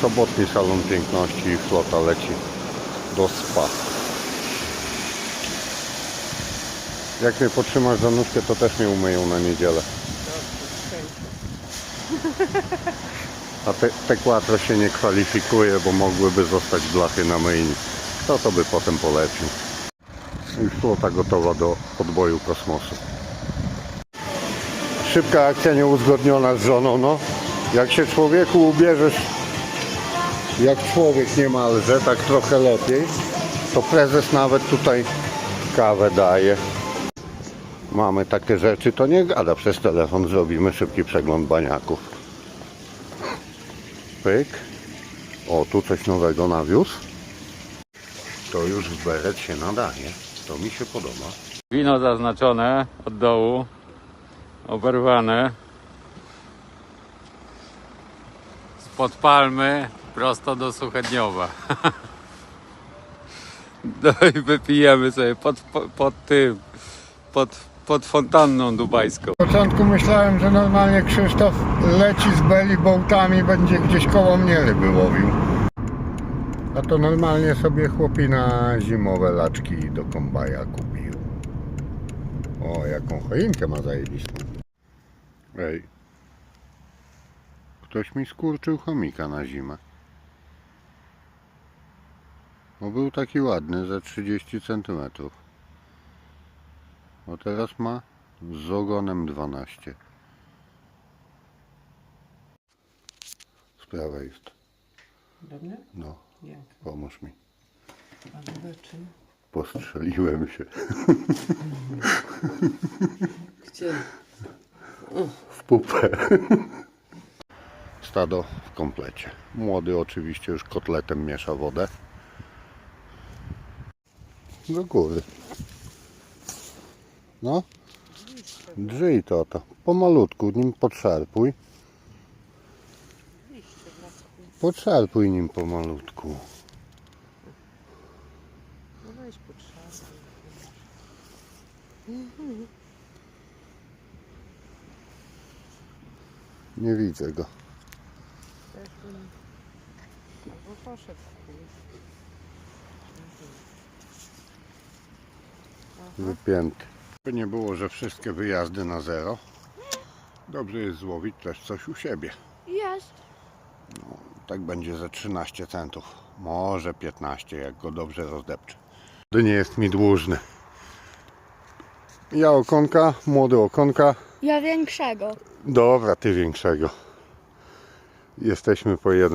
sobotni salon piękności i flota leci do spa. Jak mnie potrzymasz za nóżkę, to też mnie umyją na niedzielę. A te, te się nie kwalifikuje, bo mogłyby zostać blachy na myjni. Kto to by potem polecił? I flota gotowa do podboju kosmosu. Szybka akcja nieuzgodniona z żoną, no. Jak się człowieku ubierzesz jak człowiek niemalże, tak trochę lepiej, to prezes nawet tutaj kawę daje. Mamy takie rzeczy, to nie gada przez telefon, zrobimy szybki przegląd baniaków. Pyk. O, tu coś nowego nawiózł. To już w beret się nadaje. To mi się podoba. Wino zaznaczone od dołu, oberwane. Spod palmy prosto do Suchedniowa. No i wypijemy sobie pod, pod, pod tym, pod, pod fontanną dubajską. W początku myślałem, że normalnie Krzysztof leci z beli bołtami, będzie gdzieś koło mnie ryby łowił. A to normalnie sobie chłopina zimowe laczki do kombaja kupił. O, jaką choinkę ma zajebistą. Ej. Ktoś mi skurczył chomika na zimę. No był taki ładny, za 30 cm. A teraz ma z ogonem 12. Sprawa jest. Dobrze? No, Jak? pomóż mi. A zobaczymy. Postrzeliłem się Gdzie? w pupę. Stado w komplecie. Młody oczywiście już kotletem miesza wodę. Do góry. No. Drzyj to to. Pomalutku nim podszarpuj. Podszarpuj nim pomalutku. No weź. Nie widzę go. Też bym... No poszedł. Wypięty. By nie było, że wszystkie wyjazdy na zero. Dobrze jest złowić też coś u siebie. Jest. Tak będzie ze 13 centów. Może 15, jak go dobrze rozdepczę. To nie jest mi dłużny. Ja okonka, młody okonka. Ja większego. Dobra, ty większego. Jesteśmy po jeden.